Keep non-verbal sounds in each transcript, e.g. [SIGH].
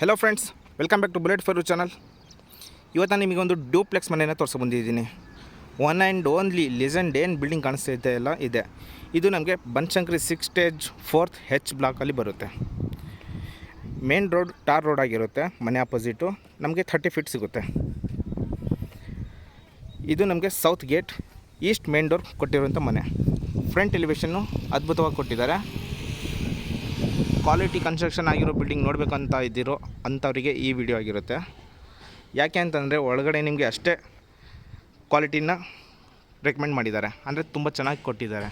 Hello friends welcome back to bullet ಫರು channel ಇವತ್ತು ನಾನು ನಿಮಗೊಂದು ಡ್ಯೂಪ್ಲೆಕ್ಸ್ ಮನೆಯನ್ನು ತೋರಿಸಿ ಬಂದಿದ್ದೀನಿ. ಒನ್ ಆ್ಯಂಡ್ ಓನ್ಲಿ ಲೆಜೆಂಡ್ ಏನು ಬಿಲ್ಡಿಂಗ್ ಕಾಣಿಸ್ತಾ ಇದೆ ಎಲ್ಲ ಇದೆ. ಇದು ನಮಗೆ Banashankari six stage fourth H ಬ್ಲಾಕಲ್ಲಿ ಬರುತ್ತೆ. ಮೇನ್ ರೋಡ್ ಟಾರ್ ರೋಡ್ ಆಗಿರುತ್ತೆ, ಮನೆ ಆಪೋಸಿಟು ನಮಗೆ ಥರ್ಟಿ ಫೀಟ್ ಸಿಗುತ್ತೆ. ಇದು ನಮಗೆ south gate east main door ಕೊಟ್ಟಿರುವಂಥ ಮನೆ. ಫ್ರಂಟ್ ಎಲಿವೇಷನ್ನು ಅದ್ಭುತವಾಗಿ ಕೊಟ್ಟಿದ್ದಾರೆ. ಕ್ವಾಲಿಟಿ ಕನ್ಸ್ಟ್ರಕ್ಷನ್ ಆಗಿರೋ ಬಿಲ್ಡಿಂಗ್ ನೋಡಬೇಕಂತ ಇದ್ದಿರೋ ಅಂಥವರಿಗೆ ಈ ವಿಡಿಯೋ ಆಗಿರುತ್ತೆ. ಯಾಕೆ ಅಂತಂದರೆ ಒಳಗಡೆ ನಿಮಗೆ ಅಷ್ಟೇ ಕ್ವಾಲಿಟಿನ ರೆಕಮೆಂಡ್ ಮಾಡಿದ್ದಾರೆ. ಅಂದರೆ ತುಂಬ ಚೆನ್ನಾಗಿ ಕೊಟ್ಟಿದ್ದಾರೆ.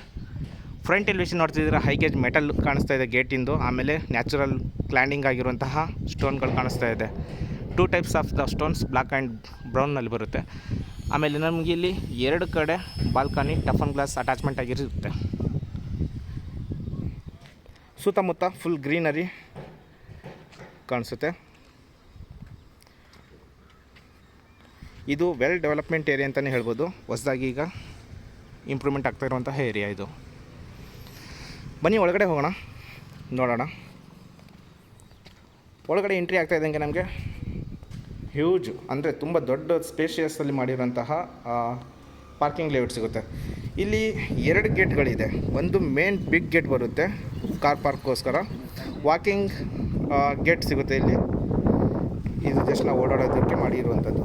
ಫ್ರಂಟ್ ಎಲಿವೇಷನ್ ನೋಡ್ತಿದ್ದೀರಾ ಹೈಗೇಜ್ ಮೆಟಲ್ ಕಾಣಿಸ್ತಾ ಇದೆ ಗೇಟಿಂದು ಆಮೇಲೆ ನ್ಯಾಚುರಲ್ ಕ್ಲ್ಯಾಂಡಿಂಗ್ ಆಗಿರುವಂತಹ ಸ್ಟೋನ್ಗಳು ಕಾಣಿಸ್ತಾ ಇದೆ. Two types of the stones black and ಬ್ರೌನ್ನಲ್ಲಿ ಬರುತ್ತೆ. ಆಮೇಲೆ ನಮಗೆ ಇಲ್ಲಿ ಎರಡು ಕಡೆ ಬಾಲ್ಕನಿ ಟಫನ್ ಗ್ಲಾಸ್ ಅಟ್ಯಾಚ್ಮೆಂಟ್ ಆಗಿರುತ್ತೆ. ಸುತ್ತಮುತ್ತ ಫುಲ್ ಗ್ರೀನರಿ ಕಾಣಿಸುತ್ತೆ. ಇದು ವೆಲ್ ಡೆವಲಪ್ಮೆಂಟ್ ಏರಿಯಾ ಅಂತಲೇ ಹೇಳ್ಬೋದು. ಹೊಸದಾಗಿ ಈಗ ಇಂಪ್ರೂವ್ಮೆಂಟ್ ಆಗ್ತಾ ಇರುವಂತಹ ಏರಿಯಾ ಇದು. ಬನ್ನಿ, ಒಳಗಡೆ ಹೋಗೋಣ. ನೋಡೋಣ. ಒಳಗಡೆ ಎಂಟ್ರಿ ಆಗ್ತಾ ಇದ್ದಂಗೆ ನಮಗೆ ಹ್ಯೂಜ್ ಅಂದರೆ ತುಂಬ ದೊಡ್ಡ ಸ್ಪೇಷಿಯಸ್ಸಲ್ಲಿ ಮಾಡಿರುವಂತಹ ಪಾರ್ಕಿಂಗ್ ಲೇಔಟ್ ಸಿಗುತ್ತೆ. ಇಲ್ಲಿ ಎರಡು ಗೇಟ್ಗಳಿದೆ ಒಂದು ಮೇನ್ ಬಿಗ್ ಗೇಟ್ ಬರುತ್ತೆ. ಕಾರ್ ಪಾರ್ಕ್ಗೋಸ್ಕರ. ವಾಕಿಂಗ್ ಗೇಟ್ ಸಿಗುತ್ತೆ ಇಲ್ಲಿ. ಇದು ಜಸ್ಟ್ ನಾವು ಓಡಾಡೋದಕ್ಕೆ ಮಾಡಿರುವಂಥದ್ದು.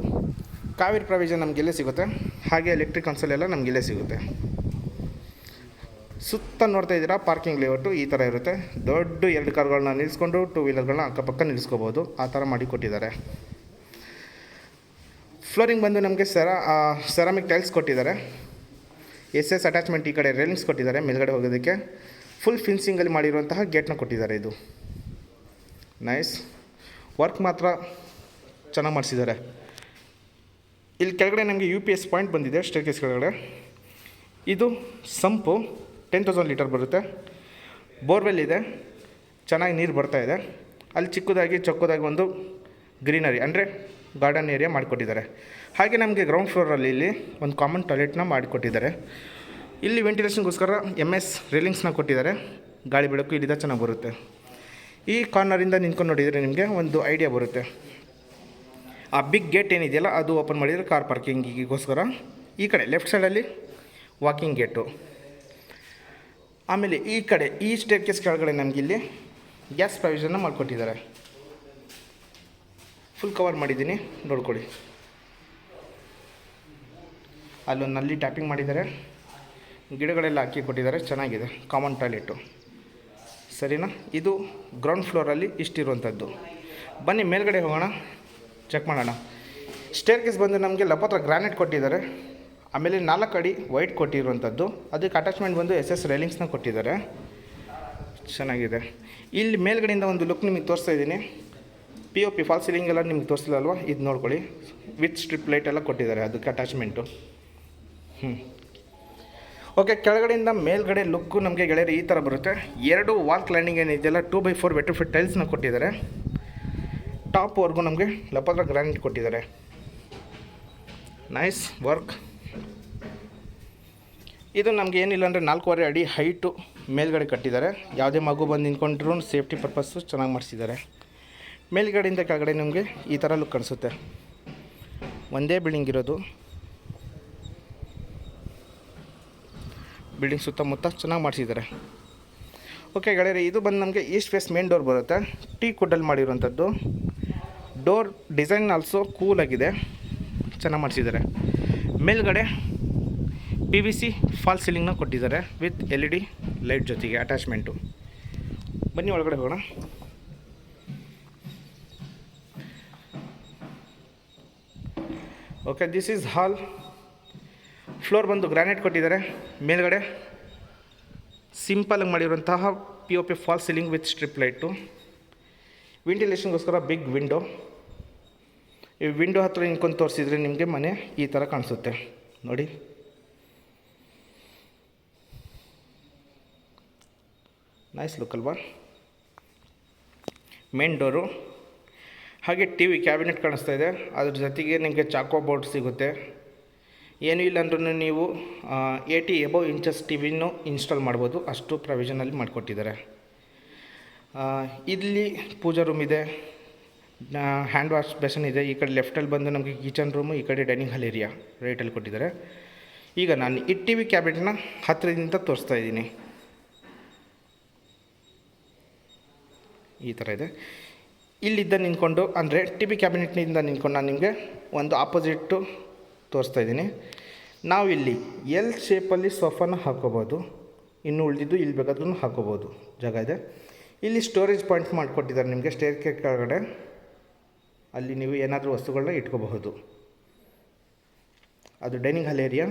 ಕಾವೇರಿ ಪ್ರಾವಿಷನ್ ನಮಗೆಲ್ಲೇ ಸಿಗುತ್ತೆ. ಹಾಗೆ ಎಲೆಕ್ಟ್ರಿಕ್ ಕನ್ಸಲ್ ಎಲ್ಲ ನಮ್ಗೆ ಇಲ್ಲೇ ಸಿಗುತ್ತೆ. ಸುತ್ತ ನೋಡ್ತಾ ಇದ್ದೀರಾ ಪಾರ್ಕಿಂಗ್ ಲೇಔಟು ಈ ಥರ ಇರುತ್ತೆ. ದೊಡ್ಡ ಎರಡು ಕಾರ್ಗಳನ್ನ ನಿಲ್ಲಿಸ್ಕೊಂಡು ಟೂ ವೀಲರ್ಗಳನ್ನ ಅಕ್ಕಪಕ್ಕ ನಿಲ್ಲಿಸ್ಕೋಬೋದು ಆ ಥರ ಮಾಡಿ ಕೊಟ್ಟಿದ್ದಾರೆ. ಫ್ಲೋರಿಂಗ್ ಬಂದು ನಮಗೆ ಸೆರಾ ಸೆರಾಮಿಕ್ ಟೈಲ್ಸ್ ಕೊಟ್ಟಿದ್ದಾರೆ. ಎಸ್ ಎಸ್ ಅಟ್ಯಾಚ್ಮೆಂಟ್ ಈ ಕಡೆ ರೇಲಿಂಗ್ಸ್ ಕೊಟ್ಟಿದ್ದಾರೆ, ಮೇಲ್ಗಡೆ ಹೋಗೋದಕ್ಕೆ. ಫುಲ್ ಫಿನ್ಸಿಂಗಲ್ಲಿ ಮಾಡಿರುವಂತಹ ಗೇಟ್ನ ಕೊಟ್ಟಿದ್ದಾರೆ ಇದು. ನೈಸ್ ವರ್ಕ್ ಮಾತ್ರ ಚೆನ್ನಾಗಿ ಮಾಡಿಸಿದ್ದಾರೆ. ಇಲ್ಲಿ ಕೆಳಗಡೆ ನಮಗೆ ಯು ಪಿ ಎಸ್ ಪಾಯಿಂಟ್ ಬಂದಿದೆ ಸ್ಟೇಕೇಸ್ ಕೆಳಗಡೆ. ಇದು ಸಂಪು ಟೆನ್ ತೌಸಂಡ್ ಲೀಟರ್ ಬರುತ್ತೆ. ಬೋರ್ವೆಲ್ ಇದೆ. ಚೆನ್ನಾಗಿ ನೀರು ಬರ್ತಾ ಇದೆ. ಅಲ್ಲಿ ಚಿಕ್ಕದಾಗಿ, ಚೊಕ್ಕದಾಗಿ ಒಂದು ಗ್ರೀನರಿ ಅಂದರೆ ಗಾರ್ಡನ್ ಏರಿಯಾ ಮಾಡಿಕೊಟ್ಟಿದ್ದಾರೆ. ಹಾಗೆ ನಮಗೆ ಗ್ರೌಂಡ್ ಫ್ಲೋರಲ್ಲಿ ಇಲ್ಲಿ ಒಂದು ಕಾಮನ್ ಟಾಯ್ಲೆಟ್ನ ಮಾಡಿಕೊಟ್ಟಿದ್ದಾರೆ. ಇಲ್ಲಿ ವೆಂಟಿಲೇಷನ್ಗೋಸ್ಕರ ಎಂ ಎಸ್ ರೇಲಿಂಗ್ಸ್ನ ಕೊಟ್ಟಿದ್ದಾರೆ. ಗಾಳಿ ಬೆಳಕು ಇಲ್ಲಿಂದ ಚೆನ್ನಾಗಿ ಬರುತ್ತೆ. ಈ ಕಾರ್ನರಿಂದ ನಿಂತ್ಕೊಂಡು ನೋಡಿದರೆ ನಿಮಗೆ ಒಂದು ಐಡಿಯಾ ಬರುತ್ತೆ. ಆ ಬಿಗ್ ಗೇಟ್ ಏನಿದೆಯಲ್ಲ, ಅದು ಓಪನ್ ಮಾಡಿದರೆ ಕಾರ್ ಪಾರ್ಕಿಂಗಿಗೋಸ್ಕರ ಈ ಕಡೆ ಲೆಫ್ಟ್ ಸೈಡಲ್ಲಿ ವಾಕಿಂಗ್ ಗೇಟು ಆಮೇಲೆ ಈ ಕಡೆ, ಈ ಸ್ಟೇಪ್ ಕೇಸ್ ಕೆಳಗಡೆ ನಮಗೆ ಇಲ್ಲಿ ಗ್ಯಾಸ್ ಪ್ರಾವಿಷನ್ನ ಮಾಡಿಕೊಟ್ಟಿದ್ದಾರೆ. ಫುಲ್ ಕವರ್ ಮಾಡಿದ್ದೀನಿ, ನೋಡ್ಕೊಳ್ಳಿ. ಅಲ್ಲೊಂದು ನಲ್ಲಿ ಟ್ಯಾಪಿಂಗ್ ಮಾಡಿದ್ದಾರೆ. ಗಿಡಗಳೆಲ್ಲ ಹಾಕಿ ಕೊಟ್ಟಿದ್ದಾರೆ, ಚೆನ್ನಾಗಿದೆ ಕಾಮನ್ ಟಾಯ್ಲೆಟು ಸರಿನಾ? ಇದು ಗ್ರೌಂಡ್ ಫ್ಲೋರಲ್ಲಿ ಇಷ್ಟಿರುವಂಥದ್ದು ಬನ್ನಿ, ಮೇಲ್ಗಡೆ ಹೋಗೋಣ ಚೆಕ್ ಮಾಡೋಣ. ಸ್ಟೇರ್ ಕೇಸ್ ಬಂದು ನಮಗೆ ಲಪತ್ರ ಗ್ರಾನೈಟ್ ಕೊಟ್ಟಿದ್ದಾರೆ. ಆಮೇಲೆ ನಾಲ್ಕು ಅಡಿ ವೈಟ್ ಕೊಟ್ಟಿರುವಂಥದ್ದು ಅದಕ್ಕೆ ಅಟ್ಯಾಚ್ಮೆಂಟ್ ಬಂದು ಎಸ್ ಎಸ್ ರೈಲಿಂಗ್ಸ್ನ ಕೊಟ್ಟಿದ್ದಾರೆ. ಚೆನ್ನಾಗಿದೆ. ಇಲ್ಲಿ ಮೇಲ್ಗಡೆಯಿಂದ ಒಂದು ಲುಕ್ ನಿಮಗೆ ತೋರಿಸ್ತಾ ಇದ್ದೀನಿ. P O P false ceiling ಎಲ್ಲ ನಿಮ್ಗೆ ತೋರಿಸಿಲ್ಲ ಅಲ್ವಾ? ಇದು ನೋಡ್ಕೊಳ್ಳಿ. ವಿತ್ ಸ್ಟ್ರಿಪ್ ಲೈಟ್ ಎಲ್ಲ ಕೊಟ್ಟಿದ್ದಾರೆ, ಅದಕ್ಕೆ ಅಟ್ಯಾಚ್ಮೆಂಟು ಹ್ಞೂ ಓಕೆ ಕೆಳಗಡೆಯಿಂದ ಮೇಲ್ಗಡೆ ಲುಕ್ಕು ನಮಗೆ ಗೆಳೆಯರು ಈ ಥರ ಬರುತ್ತೆ. ಎರಡು ವಾಲ್ ಕ್ಲೈನಿಂಗ್ ಏನಿದೆಯಲ್ಲ two by four vitrified ಟೈಲ್ಸ್ನ ಕೊಟ್ಟಿದ್ದಾರೆ. ಟಾಪ್ವರೆಗೂ ನಮಗೆ ಲಪದ್ರ ಗ್ರಾನೈಟ್ ಕೊಟ್ಟಿದ್ದಾರೆ. ನೈಸ್ ವರ್ಕ್ ಇದು ನಮಗೆ ಏನಿಲ್ಲ ಅಂದರೆ ನಾಲ್ಕೂವರೆ ಅಡಿ ಹೈಟು ಮೇಲ್ಗಡೆ ಕಟ್ಟಿದ್ದಾರೆ. ಯಾವುದೇ ಮಗು ಬಂದು ನಿಂತ್ಕೊಂಡ್ರೂ ಸೇಫ್ಟಿ ಪರ್ಪಸ್ಸು ಚೆನ್ನಾಗಿ ಮಾಡಿಸಿದ್ದಾರೆ. ಮೇಲ್ಗಡೆಯಿಂದ ಕೆಳಗಡೆ ನಿಮಗೆ ಈ ಥರ ಲುಕ್ ಕಾಣಿಸುತ್ತೆ. ಒಂದೇ ಬಿಲ್ಡಿಂಗ್ ಇರೋದು. ಬಿಲ್ಡಿಂಗ್ ಸುತ್ತಮುತ್ತ ಚೆನ್ನಾಗಿ ಮಾಡಿಸಿದ್ದಾರೆ. ಓಕೆ ಗೆಳೆಯರೆ, ಇದು ಬಂದು ನಮಗೆ ಈಸ್ಟ್ ಫೇಸ್ ಮೇನ್ ಡೋರ್ ಬರುತ್ತೆ. ಟೀ ಕುಡ್ಡಲ್ಲಿ ಮಾಡಿರುವಂಥದ್ದು. ಡೋರ್ ಡಿಸೈನ್ ಆಲ್ಸೋ ಕೂಲಾಗಿದೆ ಚೆನ್ನಾಗಿ ಮಾಡಿಸಿದ್ದಾರೆ. ಮೇಲ್ಗಡೆ ಪಿ ವಿ ಸಿ ಫಾಲ್ ಸೀಲಿಂಗ್ನ ಕೊಟ್ಟಿದ್ದಾರೆ with L E D light ಜೊತೆಗೆ ಅಟ್ಯಾಚ್ಮೆಂಟು ಬನ್ನಿ ಒಳಗಡೆ ಹೋಗೋಣ. Okay this is hall floor ಬಂದು ಗ್ರಾನೈಟ್ ಕೊಟ್ಟಿದ್ದಾರೆ. ಮೇಲ್ಗಡೆ ಸಿಂಪಲಾಗಿ ಮಾಡಿರುವಂತಹ P O P false ceiling with strip light. ವೆಂಟಿಲೇಷನ್ಗೋಸ್ಕರ big window. ಈ ವಿಂಡೋ ಹತ್ರ ನಿಂತ್ಕೊಂಡು ತೋರಿಸಿದ್ರೆ ನಿಮಗೆ ಮನೆ ಈ ಥರ ಕಾಣಿಸುತ್ತೆ. ನೋಡಿ. ನೈಸ್ ಲುಕ್ ಅಲ್ವಾ? ಮೇನ್ ಡೋರು ಹಾಗೆ ಟಿ ವಿ ಕ್ಯಾಬಿನೆಟ್ ಕಾಣಿಸ್ತಾ ಇದೆ. ಅದ್ರ ಜೊತೆಗೆ ನಿಮಗೆ ಚಾಕೋ ಬೋರ್ಡ್ ಸಿಗುತ್ತೆ. ಏನೂ ಇಲ್ಲ ಅಂದ್ರೂ ನೀವು ಏಯ್ಟಿ ಎಬೋ ಇಂಚಸ್ ಟಿ ವಿನೂ ಇನ್ಸ್ಟಾಲ್ ಮಾಡ್ಬೋದು. ಅಷ್ಟು ಪ್ರೊವಿಷನಲ್ಲಿ ಮಾಡಿಕೊಟ್ಟಿದ್ದಾರೆ. ಇಲ್ಲಿ ಪೂಜಾ ರೂಮ್ ಇದೆ ಹ್ಯಾಂಡ್ ವಾಶ್ ಬೇಸನ್ ಇದೆ. ಈ ಕಡೆ ಲೆಫ್ಟಲ್ಲಿ ಬಂದು ನಮಗೆ ಕಿಚನ್ ರೂಮು ಈ ಕಡೆ ಡೈನಿಂಗ್ ಹಾಲ್ ಏರಿಯಾ ರೈಟಲ್ಲಿ ಕೊಟ್ಟಿದ್ದಾರೆ. ಈಗ ನಾನು ಈ ಟಿ ವಿ ಕ್ಯಾಬಿನೆಟ್ನ ಹತ್ತಿರದಿಂದ ತೋರಿಸ್ತಾ ಇದ್ದೀನಿ. ಈ ಥರ ಇದೆ. ಇಲ್ಲಿದ್ದ ನಿಂತ್ಕೊಂಡು, ಅಂದರೆ ಟಿ ವಿ ಕ್ಯಾಬಿನೆಟ್ನಿಂದ ನಿಂತ್ಕೊಂಡು ನಾನು ನಿಮಗೆ ಒಂದು ಆಪೋಸಿಟ್ಟು ತೋರಿಸ್ತಾ ಇದ್ದೀನಿ. ನಾವು ಇಲ್ಲಿ ಎಲ್ ಶೇಪಲ್ಲಿ ಸೋಫಾನ ಹಾಕೋಬೋದು. ಇನ್ನು ಉಳಿದಿದ್ದು ಇಲ್ಲಿ ಬೇಕಾದ್ರೂ ಹಾಕೋಬೋದು. ಜಾಗ ಇದೆ. ಇಲ್ಲಿ ಸ್ಟೋರೇಜ್ ಪಾಯಿಂಟ್ ಮಾಡಿಕೊಟ್ಟಿದ್ದಾರೆ ನಿಮಗೆ ಸ್ಟೇರ್ ಕೇಕ್ ಕೆಳಗಡೆ. ಅಲ್ಲಿ ನೀವು ಏನಾದರೂ ವಸ್ತುಗಳನ್ನ ಇಟ್ಕೋಬಹುದು. ಅದು ಡೈನಿಂಗ್ ಹಾಲ್ ಏರಿಯಾ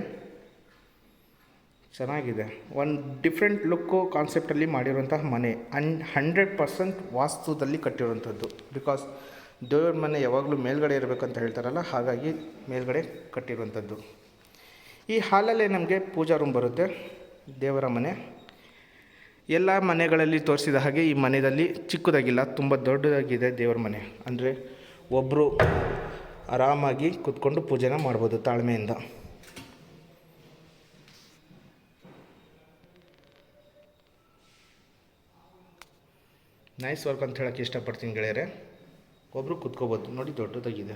ಚೆನ್ನಾಗಿದೆ. ಒಂದು ಡಿಫ್ರೆಂಟ್ ಲುಕ್ಕು ಕಾನ್ಸೆಪ್ಟಲ್ಲಿ ಮಾಡಿರುವಂತಹ ಮನೆ. ಅನ್ ಹಂಡ್ರೆಡ್ ಪರ್ಸೆಂಟ್ ವಾಸ್ತುದಲ್ಲಿ ಕಟ್ಟಿರುವಂಥದ್ದು. ಬಿಕಾಸ್ ದೇವ್ರ ಮನೆ ಯಾವಾಗಲೂ ಮೇಲ್ಗಡೆ ಇರಬೇಕಂತ ಹೇಳ್ತಾರಲ್ಲ, ಹಾಗಾಗಿ ಮೇಲ್ಗಡೆ ಕಟ್ಟಿರುವಂಥದ್ದು. ಈ ಹಾಲಲ್ಲೇ ನಮಗೆ ಪೂಜಾ ರೂಮ್ ಬರುತ್ತೆ, ದೇವರ ಮನೆ. ಎಲ್ಲ ಮನೆಗಳಲ್ಲಿ ತೋರಿಸಿದ ಹಾಗೆ ಈ ಮನೆಯಲ್ಲಿ ಚಿಕ್ಕದಾಗಿಲ್ಲ, ತುಂಬ ದೊಡ್ಡದಾಗಿದೆ ದೇವರ ಮನೆ. ಅಂದರೆ ಒಬ್ಬರು ಆರಾಮಾಗಿ ಕೂತ್ಕೊಂಡು ಪೂಜೆನ ಮಾಡ್ಬೋದು ತಾಳ್ಮೆಯಿಂದ. ನೈಸ್ ವರ್ಕ್ ಅಂತ ಹೇಳೋಕ್ಕೆ ಇಷ್ಟಪಡ್ತೀನಿ ಗೆಳೆಯರೆ. ಒಬ್ಬರು ಕುತ್ಕೋಬೋದು. ನೋಡಿ ದೊಡ್ಡದಾಗಿದೆ.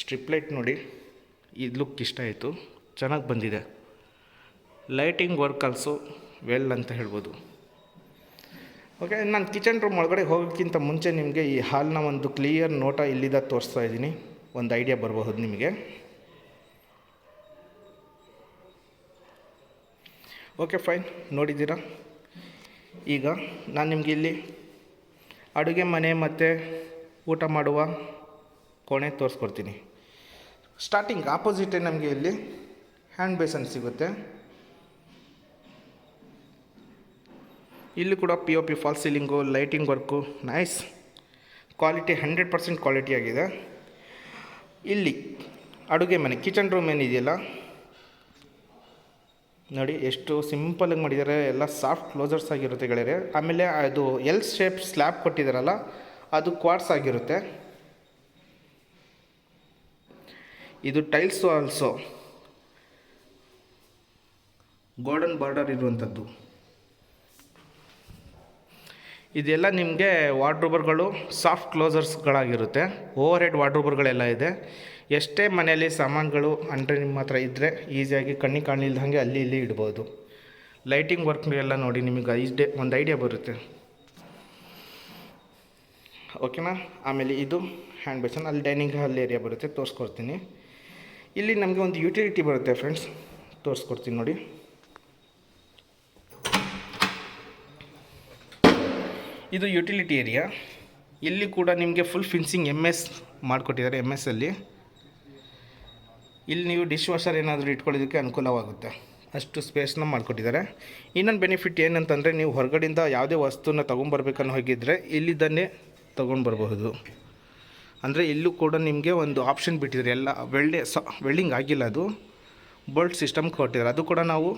ಸ್ಟ್ರಿಪ್ ಲೈಟ್ ನೋಡಿ. ಈ ಲುಕ್ ಇಷ್ಟ ಆಯಿತು. ಚೆನ್ನಾಗಿ ಬಂದಿದೆ. ಲೈಟಿಂಗ್ ವರ್ಕ್ ಆಲ್ಸೋ ವೆಲ್ ಅಂತ ಹೇಳ್ಬೋದು. ಓಕೆ ನಾನು ಕಿಚನ್ ರೂಮ್ ಒಳಗಡೆ ಹೋಗೋಕ್ಕಿಂತ ಮುಂಚೆ ನಿಮಗೆ ಈ ಹಾಲ್ನ ಒಂದು ಕ್ಲಿಯರ್ ನೋಟ ಇಲ್ಲಿದ್ದ ತೋರಿಸ್ತಾ ಇದ್ದೀನಿ. ಒಂದು ಐಡಿಯಾ ಬರಬಹುದು ನಿಮಗೆ. ಓಕೆ ಫೈನ್ ನೋಡಿದ್ದೀರಾ? ಈಗ ನಾನು ನಿಮಗೆ ಇಲ್ಲಿ ಅಡುಗೆ ಮನೆ ಮತ್ತು ಊಟ ಮಾಡುವ ಕೋಣೆ ತೋರಿಸ್ಕೊಡ್ತೀನಿ. ಸ್ಟಾರ್ಟಿಂಗ್ ಆಪೋಸಿಟೇ ನಮಗೆ ಇಲ್ಲಿ ಹ್ಯಾಂಡ್ ಬೇಸನ್ ಸಿಗುತ್ತೆ. ಇಲ್ಲಿ ಕೂಡ P O P false ceiling lighting work nice quality hundred percent quality ಆಗಿದೆ. ಇಲ್ಲಿ ಅಡುಗೆ ಮನೆ ಕಿಚನ್ ರೂಮ್ ಏನಿದೆಯಲ್ಲ ನೋಡಿ, ಎಷ್ಟು ಸಿಂಪಲಾಗಿ ಮಾಡಿದ್ದಾರೆ ಎಲ್ಲ ಸಾಫ್ಟ್ ಕ್ಲೋಸರ್ಸ್ ಆಗಿರುತ್ತೆ ಗೆಳೆಯರೆ. ಆಮೇಲೆ ಅದು ಎಲ್ ಶೇಪ್ ಸ್ಲ್ಯಾಬ್ ಕೊಟ್ಟಿದ್ದಾರಲ್ಲ ಅದು ಕ್ವಾರ್ಟ್ಸ್ ಆಗಿರುತ್ತೆ. ಇದು ಟೈಲ್ಸು ಆಲ್ಸೋ ಗೋಲ್ಡನ್ ಬಾರ್ಡರ್ ಇರುವಂಥದ್ದು ಇದೆಲ್ಲ ನಿಮಗೆ ವಾರ್ಡ್ರೋಬರ್ಗಳು ಸಾಫ್ಟ್ ಕ್ಲೋಸರ್ಸ್ಗಳಾಗಿರುತ್ತೆ ಓವರ್ ಹೆಡ್ ವಾರ್ಡ್ರೋಬರ್ಗಳೆಲ್ಲ ಇದೆ. ಎಷ್ಟೇ ಮನೆಯಲ್ಲಿ ಸಾಮಾನುಗಳು ಅಂದರೆ ನಿಮ್ಮ ಹತ್ರ ಇದ್ದರೆ ಈಸಿಯಾಗಿ ಕಣ್ಣಿಗೆ ಕಾಣಲಿಲ್ದಂಗೆ ಅಲ್ಲಿ ಇಲ್ಲಿ ಇಡ್ಬೋದು. ಲೈಟಿಂಗ್ ವರ್ಕ್ ಎಲ್ಲ ನೋಡಿ ನಿಮಗೆ ಐಡೆ ಒಂದು ಐಡಿಯಾ ಬರುತ್ತೆ. ಓಕೆನಾ ಆಮೇಲೆ ಇದು ಹ್ಯಾಂಡ್ ಬೇಸನ್ ಅಲ್ಲಿ ಡೈನಿಂಗ್ ಹಾಲ್ ಏರಿಯಾ ಬರುತ್ತೆ, ತೋರಿಸ್ಕೊಡ್ತೀನಿ. ಇಲ್ಲಿ ನಮಗೆ ಒಂದು ಯುಟಿಲಿಟಿ ಬರುತ್ತೆ ಫ್ರೆಂಡ್ಸ್ ತೋರಿಸ್ಕೊಡ್ತೀನಿ ನೋಡಿ. ಇದು ಯುಟಿಲಿಟಿ ಏರಿಯಾ ಇಲ್ಲಿ ಕೂಡ ನಿಮಗೆ ಫುಲ್ ಫಿನ್ಸಿಂಗ್ ಎಂ ಎಸ್ ಮಾಡಿಕೊಟ್ಟಿದ್ದಾರೆ ಎಂ ಎಸ್ಸಲ್ಲಿ ಇಲ್ಲಿ ನೀವು ಡಿಶ್ ವಾಷರ್ ಏನಾದರೂ ಇಟ್ಕೊಳ್ಳೋದಕ್ಕೆ ಅನುಕೂಲವಾಗುತ್ತೆ. ಅಷ್ಟು ಸ್ಪೇಸ್ನ ಮಾಡಿಕೊಟ್ಟಿದ್ದಾರೆ. ಇನ್ನೊಂದು ಬೆನಿಫಿಟ್ ಏನಂತಂದರೆ ನೀವು ಹೊರಗಡೆಯಿಂದ ಯಾವುದೇ ವಸ್ತುನ ತೊಗೊಂಬರ್ಬೇಕನ್ನು ಹೋಗಿದ್ದರೆ ಇಲ್ಲಿದ್ದನ್ನೇ ತೊಗೊಂಡು ಬರಬಹುದು ಅಂದರೆ ಇಲ್ಲೂ ಕೂಡ ನಿಮಗೆ ಒಂದು ಆಪ್ಷನ್ ಬಿಟ್ಟಿದ್ದಾರೆ. ಎಲ್ಲ ವೆಲ್ಡೆ ಸ ವೆಲ್ಡಿಂಗ್ ಆಗಿಲ್ಲ ಅದು. ಬೋಲ್ಟ್ ಸಿಸ್ಟಮ್ ಕೊಟ್ಟಿದ್ದಾರೆ. ಅದು ಕೂಡ ನಾವು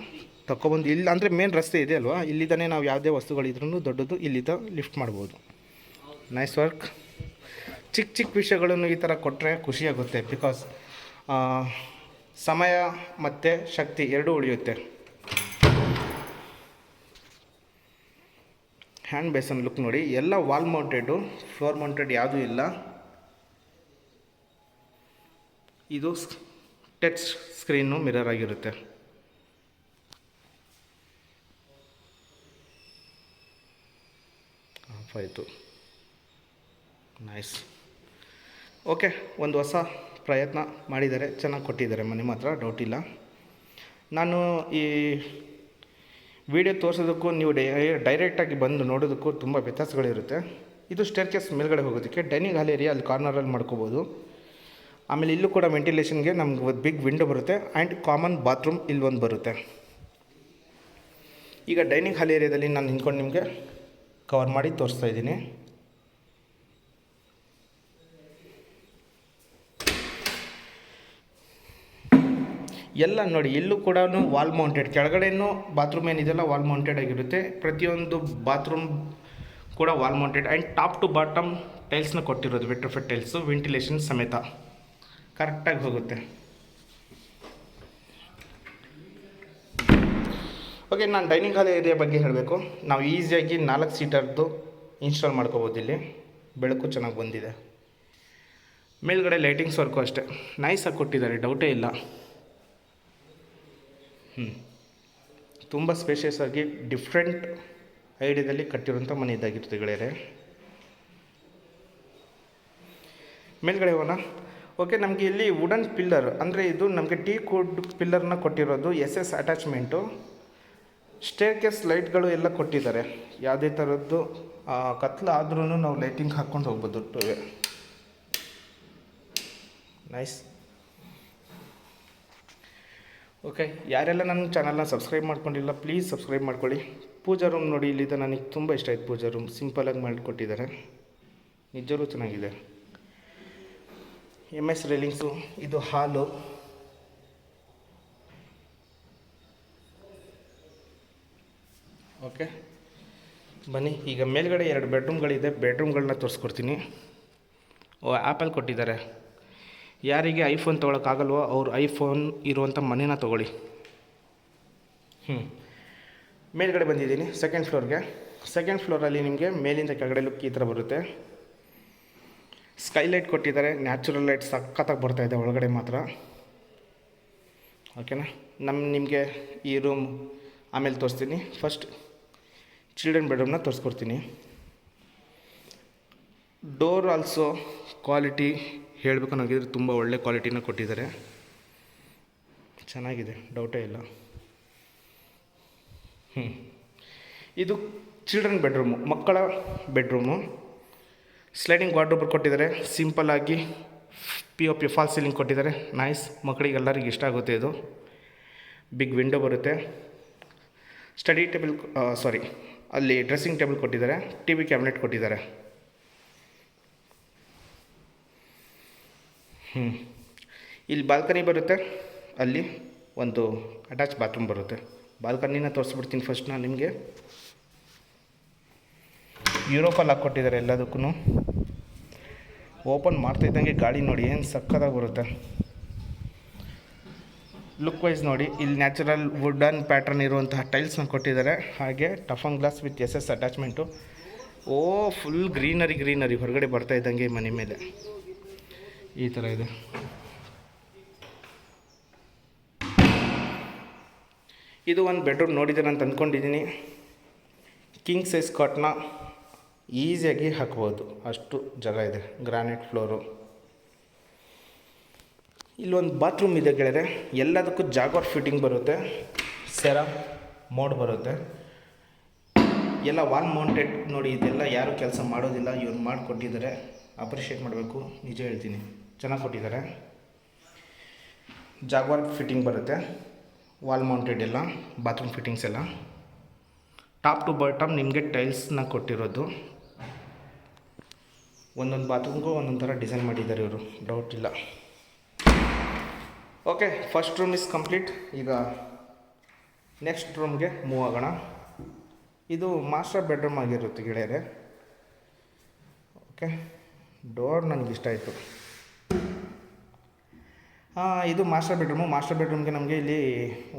ತಗೊಬಂದು ಇಲ್ಲಿ ಅಂದರೆ ಮೇನ್ ರಸ್ತೆ ಇದೆ ಅಲ್ವಾ? ಇಲ್ಲಿದ್ದಾನೆ ನಾವು ಯಾವುದೇ ವಸ್ತುಗಳಿದ್ರೂ ದೊಡ್ಡದು ಇಲ್ಲಿದ್ದ ಲಿಫ್ಟ್ ಮಾಡ್ಬೋದು. ನೈಸ್ ವರ್ಕ್ ಚಿಕ್ಕ ಚಿಕ್ಕ ವಿಷಯಗಳನ್ನು ಈ ಥರ ಕೊಟ್ಟರೆ ಖುಷಿಯಾಗುತ್ತೆ ಬಿಕಾಸ್ ಸಮಯ ಮತ್ತು ಶಕ್ತಿ ಎರಡೂ ಉಳಿಯುತ್ತೆ. ಹ್ಯಾಂಡ್ ಬೇಸನ್ ಲುಕ್ ನೋಡಿ, ಎಲ್ಲ ವಾಲ್ ಮೌಂಟೆಡು ಫ್ಲೋರ್ ಮೌಂಟೆಡ್ ಯಾವುದೂ ಇಲ್ಲ. ಇದು ಟಚ್ ಸ್ಕ್ರೀನು ಮಿರರ್ ಆಗಿರುತ್ತೆ. ಆಯಿತು ನೈಸ್ ಓಕೆ ಒಂದು ಹೊಸ ಪ್ರಯತ್ನ ಮಾಡಿದ್ದಾರೆ, ಚೆನ್ನಾಗಿ ಕೊಟ್ಟಿದ್ದಾರೆ, ಮನೆ ಮಾತ್ರ ಡೌಟ್ ಇಲ್ಲ. ನಾನು ಈ ವಿಡಿಯೋ ತೋರಿಸೋದಕ್ಕೂ ನೀವು ಡೈ ಡೈರೆಕ್ಟಾಗಿ ಬಂದು ನೋಡೋದಕ್ಕೂ ತುಂಬ ವ್ಯತ್ಯಾಸಗಳಿರುತ್ತೆ. ಇದು ಸ್ಟೇರ್ ಕೇಸ್ ಮೇಲ್ಗಡೆ ಹೋಗೋದಕ್ಕೆ ಡೈನಿಂಗ್ ಹಾಲ್ ಏರಿಯಾ ಅಲ್ಲಿ ಕಾರ್ನರಲ್ಲಿ ಮಾಡ್ಕೋಬೋದು. ಆಮೇಲೆ ಇಲ್ಲೂ ಕೂಡ ವೆಂಟಿಲೇಷನ್ಗೆ ನಮ್ಗೆ ಒಂದು ಬಿಗ್ ವಿಂಡೋ ಬರುತ್ತೆ ಆ್ಯಂಡ್ ಕಾಮನ್ ಬಾತ್ರೂಮ್ ಇಲ್ಲಿ ಒಂದು ಬರುತ್ತೆ. ಈಗ ಡೈನಿಂಗ್ ಹಾಲ್ ಏರಿಯಾದಲ್ಲಿ ನಾನು ನಿಂತ್ಕೊಂಡು ನಿಮಗೆ ಕವರ್ ಮಾಡಿ ತೋರಿಸ್ತಾ ಇದ್ದೀನಿ. ಎಲ್ಲ ನೋಡಿ, ಇಲ್ಲೂ ಕೂಡ ವಾಲ್ ಮೌಂಟೆಡ್ ಕೆಳಗಡೆನೂ ಬಾತ್ರೂಮ್ ಏನಿದೆಯಲ್ಲ ವಾಲ್ ಮೌಂಟೆಡ್ ಆಗಿರುತ್ತೆ. ಪ್ರತಿಯೊಂದು ಬಾತ್ರೂಮ್ ಕೂಡ wall mounted and top to bottom ಟೈಲ್ಸ್ನ ಕೊಟ್ಟಿರೋದು ವೆಟ್ರಫೆಟ್ ಟೈಲ್ಸು ವೆಂಟಿಲೇಷನ್ ಸಮೇತ. ಕರೆಕ್ಟಾಗಿ ಹೋಗುತ್ತೆ. ಓಕೆ ನಾನು ಡೈನಿಂಗ್ ಹಾಲ್ ಏರಿಯಾ ಬಗ್ಗೆ ಹೇಳಬೇಕು. ನಾವು ಈಸಿಯಾಗಿ ನಾಲ್ಕು ಸೀಟರ್ದು ಇನ್ಸ್ಟಾಲ್ ಮಾಡ್ಕೋಬೋದು ಇಲ್ಲಿ. ಬೆಳಕು ಚೆನ್ನಾಗಿ ಬಂದಿದೆ. ಮೇಲ್ಗಡೆ ಲೈಟಿಂಗ್ಸ್ ವರ್ಕು ಅಷ್ಟೇ. ನೈಸಾಗಿ ಕೊಟ್ಟಿದ್ದಾರೆ ಡೌಟೇ ಇಲ್ಲ. ಹ್ಞೂ ತುಂಬ ಸ್ಪೇಷಿಯಸ್ ಆಗಿ ಡಿಫ್ರೆಂಟ್ ಐಡಿಯಾದಲ್ಲಿ ಕಟ್ಟಿರುವಂಥ ಮನೆ ಇದಾಗಿರುತ್ತೆ ಗೆಳೆಯರೆ. ಮೇಲ್ಗಡೆ ಹೋಗೋಣ. ಓಕೆ ನಮಗೆ ಇಲ್ಲಿ ವುಡನ್ ಪಿಲ್ಲರ್ ಅಂದರೆ ಇದು ನಮಗೆ ಟೀ ಕೋಡ್ ಪಿಲ್ಲರ್ನ ಕೊಟ್ಟಿರೋದು S S attachment staircase ಲೈಟ್ಗಳು ಎಲ್ಲ ಕೊಟ್ಟಿದ್ದಾರೆ. ಯಾವುದೇ ಥರದ್ದು ಕತ್ಲು ಆದ್ರೂ ನಾವು ಲೈಟಿಂಗ್ ಹಾಕ್ಕೊಂಡು ಹೋಗ್ಬೋದು. ಟೂವೆ ನೈಸ್ ಓಕೆ ಯಾರೆಲ್ಲ ನನ್ನ ಚಾನಲ್ನ ಸಬ್ಸ್ಕ್ರೈಬ್ ಮಾಡ್ಕೊಂಡಿಲ್ಲ ಪ್ಲೀಸ್ ಸಬ್ಸ್ಕ್ರೈಬ್ ಮಾಡ್ಕೊಳ್ಳಿ. ಪೂಜಾ ರೂಮ್ ನೋಡಿ, ಇಲ್ಲಿದ್ದ ನನಗೆ ತುಂಬ ಇಷ್ಟ ಆಯ್ತು ಪೂಜಾ ರೂಮ್ ಸಿಂಪಲಾಗಿ ಮಾಡಿಕೊಟ್ಟಿದ್ದಾರೆ. ನಿಜವೂ ಚೆನ್ನಾಗಿದೆ. ಎಂ ಎಸ್ ರೇಲಿಂಗ್ಸು ಇದು ಹಾಲು ಓಕೆ. ಬನ್ನಿ, ಈಗ ಮೇಲ್ಗಡೆ ಎರಡು ಬೆಡ್ರೂಮ್ಗಳಿದೆ. ಬೆಡ್ರೂಮ್ಗಳನ್ನ ತೋರಿಸ್ಕೊಡ್ತೀನಿ. ಓ ಆ್ಯಪಲ್ ಕೊಟ್ಟಿದ್ದಾರೆ. ಯಾರಿಗೆ ಐಫೋನ್ ತೊಗೊಳಕ್ಕಾಗಲ್ವೋ ಅವ್ರು ಐಫೋನ್ ಇರುವಂಥ ಮನೇನ ತೊಗೊಳ್ಳಿ. ಹ್ಞೂ ಮೇಲ್ಗಡೆ ಬಂದಿದ್ದೀನಿ ಸೆಕೆಂಡ್ ಫ್ಲೋರ್ಗೆ ಸೆಕೆಂಡ್ ಫ್ಲೋರಲ್ಲಿ ನಿಮಗೆ ಮೇಲಿಂದ ಕೆಳಗಡೆ ಲುಕ್ ಈ ಥರ ಬರುತ್ತೆ. ಸ್ಕೈಲೈಟ್ ಕೊಟ್ಟಿದ್ದಾರೆ ನ್ಯಾಚುರಲ್ ಲೈಟ್ ಸಖತ್ತಾಗಿ ಬರ್ತಾ ಇದೆ ಒಳಗಡೆ ಮಾತ್ರ. ಓಕೆನಾ? ನಮ್ಮ ನಿಮಗೆ ಈ ರೂಮ್ ಆಮೇಲೆ ತೋರಿಸ್ತೀನಿ. ಫಸ್ಟ್ ಚಿಲ್ಡ್ರನ್ ಬೆಡ್ರೂಮ್ನ ತೋರಿಸ್ಕೊಡ್ತೀನಿ. ಡೋರ್ ಆಲ್ಸೋ ಕ್ವಾಲಿಟಿ ಹೇಳಬೇಕು ನನಗಿದ್ರೆ ತುಂಬ ಒಳ್ಳೆ ಕ್ವಾಲಿಟಿನ ಕೊಟ್ಟಿದ್ದಾರೆ. ಚೆನ್ನಾಗಿದೆ ಡೌಟೇ ಇಲ್ಲ. ಹ್ಞೂ ಇದು ಚಿಲ್ಡ್ರನ್ ಬೆಡ್ರೂಮು, ಮಕ್ಕಳ ಬೆಡ್ರೂಮು. ಸ್ಲೈಡಿಂಗ್ ವಾರ್ಡ್ರೋಬರ್ ಕೊಟ್ಟಿದ್ದಾರೆ ಸಿಂಪಲ್ಲಾಗಿ P O P false ceiling ಕೊಟ್ಟಿದ್ದಾರೆ. ನೈಸ್ ಮಕ್ಕಳಿಗೆ ಎಲ್ಲರಿಗೂ ಇಷ್ಟ ಆಗುತ್ತೆ ಇದು. ಬಿಗ್ ವಿಂಡೋ ಬರುತ್ತೆ. ಸ್ಟಡಿ ಟೇಬಲ್ ಸಾರಿ ಅಲ್ಲಿ ಡ್ರೆಸ್ಸಿಂಗ್ ಟೇಬಲ್ ಕೊಟ್ಟಿದ್ದಾರೆ ಟಿ ವಿ ಕ್ಯಾಬಿನೆಟ್ ಕೊಟ್ಟಿದ್ದಾರೆ. ಹ್ಞೂ ಇಲ್ಲಿ ಬಾಲ್ಕನಿ ಬರುತ್ತೆ, ಅಲ್ಲಿ ಒಂದು ಅಟ್ಯಾಚ್ ಬಾತ್ರೂಮ್ ಬರುತ್ತೆ. ಬಾಲ್ಕನಿನ ತೋರಿಸ್ಬಿಡ್ತೀನಿ ಫಸ್ಟ್ ನಾನು ನಿಮಗೆ. ಯುರೋಪಲ್ಲಿ ಹಾಕ್ಕೊಟ್ಟಿದ್ದಾರೆ ಎಲ್ಲದಕ್ಕೂ ಓಪನ್ ಮಾಡ್ತಾ ಇದ್ದಂಗೆ ಗಾಳಿ ನೋಡಿ, ಏನು ಸಕ್ಕತ್ತಾಗಿ ಬರುತ್ತೆ. ಲುಕ್ ವೈಸ್ ನೋಡಿ, ಇಲ್ಲಿ ನ್ಯಾಚುರಲ್ ವುಡನ್ ಪ್ಯಾಟರ್ನ್ ಇರುವಂತಹ ಟೈಲ್ಸ್ನ ಕೊಟ್ಟಿದ್ದಾರೆ. ಹಾಗೆ toughen glass with S S attachment O full greenery greenery ಹೊರಗಡೆ ಬರ್ತಾ ಇದ್ದಂಗೆ ಮನೆ ಮೇಲೆ. ಈ ಥರ ಇದೆ. ಇದು ಒಂದು ಬೆಡ್ರೂಮ್ ನೋಡಿದ್ದೀರ ಅಂತ ಅಂದ್ಕೊಂಡಿದ್ದೀನಿ ಕಿಂಗ್ ಸೈಜ್ ಕಾಟ್ನ ಈಸಿಯಾಗಿ ಹಾಕ್ಬೋದು. ಅಷ್ಟು ಜಾಗ ಇದೆ ಗ್ರಾನೈಟ್ ಫ್ಲೋರು ಇಲ್ಲೊಂದು ಬಾತ್ರೂಮ್ ಇದೆ ಗೆಳೆಯರೆ. ಎಲ್ಲದಕ್ಕೂ ಜಾಗೋರ್ ಫಿಟ್ಟಿಂಗ್ ಬರುತ್ತೆ. ಸೆರ ಮೋಡ್ ಬರುತ್ತೆ. ಎಲ್ಲ ವಾಲ್ ಮೌಂಟೆಡ್ ನೋಡಿ, ಇದೆಲ್ಲ ಯಾರು ಕೆಲಸ ಮಾಡೋದಿಲ್ಲ, ಇವ್ರು ಮಾಡಿಕೊಟ್ಟಿದ್ದಾರೆ. ಅಪ್ರಿಷಿಯೇಟ್ ಮಾಡಬೇಕು. ನಿಜ ಹೇಳ್ತೀನಿ. ಚೆನ್ನಾಗಿ ಕೊಟ್ಟಿದ್ದಾರೆ. ಜಾಗ್ವಾಲ್ ಫಿಟ್ಟಿಂಗ್ ಬರುತ್ತೆ. ವಾಲ್ ಮೌಂಟೆಡ್ ಎಲ್ಲ ಬಾತ್ರೂಮ್ ಫಿಟ್ಟಿಂಗ್ಸ್ ಎಲ್ಲ. ಟಾಪ್ ಟು ಬಾಟಮ್ ನಿಮಗೆ ಟೈಲ್ಸ್ನ ಕೊಟ್ಟಿರೋದು. ಒಂದೊಂದು ಬಾತ್ರೂಮ್ಗೂ ಒಂದೊಂದು ಥರ ಡಿಸೈನ್ ಮಾಡಿದ್ದಾರೆ ಇವರು. ಡೌಟ್ ಇಲ್ಲ. Okay first room is complete ಈಗ ನೆಕ್ಸ್ಟ್ ರೂಮ್ಗೆ ಮೂವ್ ಆಗೋಣ. ಇದು ಮಾಸ್ಟರ್ ಬೆಡ್ರೂಮ್ ಆಗಿರುತ್ತೆ ಗೆಳೆಯರೆ. ಓಕೆ ಡೋರ್ ನನಗೆ ಇಷ್ಟ ಆಯಿತು. ಹಾಂ, ಇದು ಮಾಸ್ಟರ್ ಬೆಡ್ರೂಮು ಮಾಸ್ಟರ್ ಬೆಡ್ರೂಮ್ಗೆ ನಮಗೆ ಇಲ್ಲಿ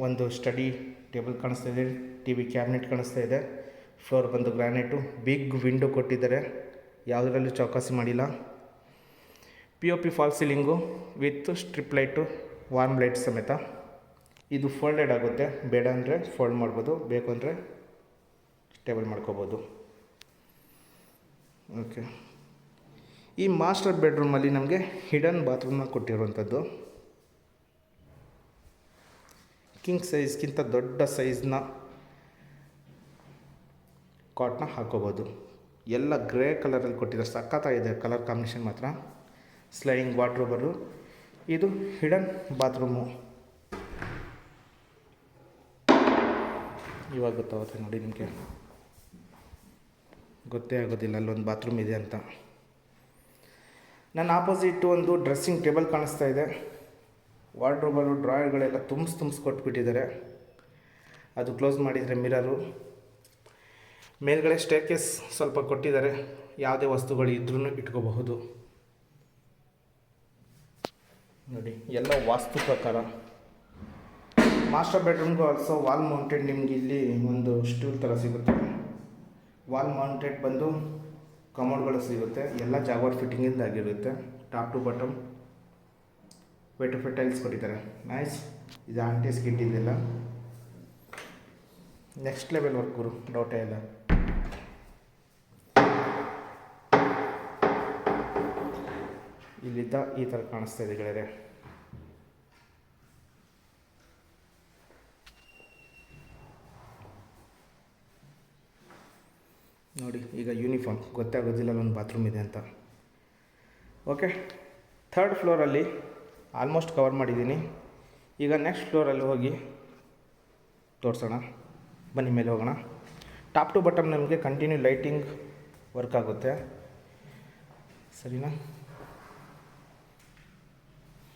ಒಂದು ಸ್ಟಡಿ ಟೇಬಲ್ ಕಾಣಿಸ್ತಾ ಇದೆ ಟಿ ವಿ ಕ್ಯಾಬಿನೆಟ್ ಕಾಣಿಸ್ತಾ ಇದೆ ಫ್ಲೋರ್ ಬಂದು ಗ್ರಾನೈಟು ಬಿಗ್ ವಿಂಡೋ ಕೊಟ್ಟಿದ್ದಾರೆ. ಯಾವುದರಲ್ಲೂ ಚೌಕಾಸಿ ಮಾಡಿಲ್ಲ. P O P false ceiling with strip light warm light ಸಮೇತ. ಇದು ಫೋಲ್ಡೆಡ್ ಆಗುತ್ತೆ. ಬೇಡ ಅಂದರೆ ಫೋಲ್ಡ್ ಮಾಡ್ಬೋದು. ಬೇಕು ಅಂದರೆ ಟೇಬಲ್ ಮಾಡ್ಕೋಬೋದು. ಓಕೆ ಈ ಮಾಸ್ಟರ್ ಬೆಡ್ರೂಮಲ್ಲಿ ನಮಗೆ ಹಿಡನ್ ಬಾತ್ರೂಮ್ನ ಕೊಟ್ಟಿರುವಂಥದ್ದು. ಕಿಂಗ್ ಸೈಜ್ಗಿಂತ ದೊಡ್ಡ ಸೈಜ್ನ ಕಾಟ್ನ ಹಾಕೋಬೋದು. ಎಲ್ಲ ಗ್ರೇ ಕಲರಲ್ಲಿ ಕೊಟ್ಟಿದ್ದಾರೆ ಸಖತ್ತಾಗಿದೆ ಕಲರ್ ಕಾಂಬಿನೇಷನ್ ಮಾತ್ರ. ಸ್ಲೈಡಿಂಗ್ ವಾಟ್ರೋಬರು ಇದು ಹಿಡನ್ ಬಾತ್ರೂಮು. ಇವಾಗ ಗೊತ್ತಾಗುತ್ತೆ ನೋಡಿ ನಿಮಗೆ. ಗೊತ್ತೇ ಆಗೋದಿಲ್ಲ, ಅಲ್ಲೊಂದು ಬಾತ್ರೂಮ್ ಇದೆ ಅಂತ. ನನ್ನ ಆಪೋಸಿಟ್ ಒಂದು ಡ್ರೆಸ್ಸಿಂಗ್ ಟೇಬಲ್ ಕಾಣಿಸ್ತಾ ಇದೆ. ವಾರ್ಡ್ರೋಬಲ್ಲು ಡ್ರಾಯರ್ಗಳೆಲ್ಲ ತುಂಬಿಸಿ ತುಂಬಿಸಿ ಕೊಟ್ಬಿಟ್ಟಿದ್ದಾರೆ. ಅದು ಕ್ಲೋಸ್ ಮಾಡಿದರೆ ಮಿರರು. ಮೇಲ್ಗಡೆ ಸ್ಟೇಕೇಸ್ ಸ್ವಲ್ಪ ಕೊಟ್ಟಿದ್ದಾರೆ. ಯಾವುದೇ ವಸ್ತುಗಳು ಇದ್ರೂ ಇಟ್ಕೋಬಹುದು. ನೋಡಿ, ಎಲ್ಲ ವಾಸ್ತು ಪ್ರಕಾರ. ಮಾಸ್ಟರ್ ಬೆಡ್ರೂಮ್ಗೂ ಆಲ್ಸೋ ವಾಲ್ ಮೌಂಟೆಡ್ ನಿಮ್ಗೆ ಇಲ್ಲಿ ಒಂದು ಸ್ಟೂಲ್ ಥರ ಸಿಗುತ್ತೆ. ವಾಲ್ ಮೌಂಟೆಡ್ ಬಂದು ಕಮೋಡ್ಗಳು ಸಿಗುತ್ತೆ. ಎಲ್ಲ ಜಾಗ್ವಾರ್ ಫಿಟ್ಟಿಂಗಿಂದ ಆಗಿರುತ್ತೆ. Top to bottom vitrified tiles ಕೊಟ್ಟಿದ್ದಾರೆ. ನೈಸ್ ಇದು ಆಂಟಿ ಸ್ಕಿಟ್ ಇದೆಲ್ಲ ನೆಕ್ಸ್ಟ್ ಲೆವೆಲ್ ವರ್ಕ್ ಗುರು, ಡೌಟೇ ಇಲ್ಲ. ಇಲ್ಲಿದ್ದ ಈ ಥರ ಕಾಣಿಸ್ತಾ ಇದೆ ಗೆಳೆಯರೆ. ನೋಡಿ, ಈಗ ಯೂನಿಫಾರ್ಮ್ ಗೊತ್ತಾಗೋದಿಲ್ಲ ಒಂದು ಬಾತ್ರೂಮ್ ಇದೆ ಅಂತ. ಓಕೆ ಥರ್ಡ್ ಫ್ಲೋರಲ್ಲಿ ಆಲ್ಮೋಸ್ಟ್ ಕವರ್ ಮಾಡಿದ್ದೀನಿ. ಈಗ ನೆಕ್ಸ್ಟ್ ಫ್ಲೋರಲ್ಲಿ ಹೋಗಿ ತೋರಿಸೋಣ. ಬನ್ನಿ ಮೇಲೆ ಹೋಗೋಣ. ಟಾಪ್ ಟು ಬಟಮ್ ನಮಗೆ ಕಂಟಿನ್ಯೂ ಲೈಟಿಂಗ್ ವರ್ಕ್ ಆಗುತ್ತೆ. ಸರಿನಾ?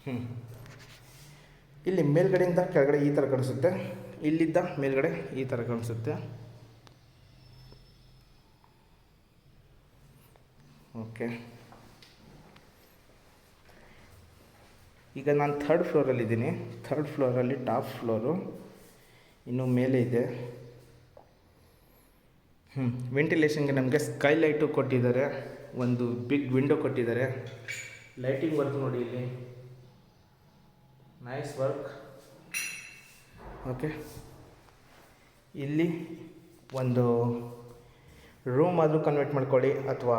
ಹ್ಞೂ ಇಲ್ಲಿ ಮೇಲ್ಗಡೆಯಿಂದ ಕೆಳಗಡೆ ಈ ಥರ ಕಾಣಿಸುತ್ತೆ. ಇಲ್ಲಿದ್ದ ಮೇಲ್ಗಡೆ ಈ ಥರ ಕಾಣಿಸುತ್ತೆ. ಓಕೆ ಈಗ ನಾನು ಥರ್ಡ್ ಫ್ಲೋರಲ್ಲಿದ್ದೀನಿ ಥರ್ಡ್ ಫ್ಲೋರಲ್ಲಿ ಟಾಪ್ ಫ್ಲೋರು ಇನ್ನು ಮೇಲೆ ಇದೆ. ಹ್ಞೂ ವೆಂಟಿಲೇಷನ್ಗೆ ನಮಗೆ ಸ್ಕೈ ಲೈಟು ಕೊಟ್ಟಿದ್ದಾರೆ. ಒಂದು ಬಿಗ್ ವಿಂಡೋ ಕೊಟ್ಟಿದ್ದಾರೆ. ಲೈಟಿಂಗ್ ವರ್ಕ್ ನೋಡಿ ಇಲ್ಲಿ. ನೈಸ್ ವರ್ಕ್ ಓಕೆ ಇಲ್ಲಿ ಒಂದು ರೂಮ್ ಆದರೂ ಕನ್ವರ್ಟ್ ಮಾಡ್ಕೊಳ್ಳಿ ಅಥವಾ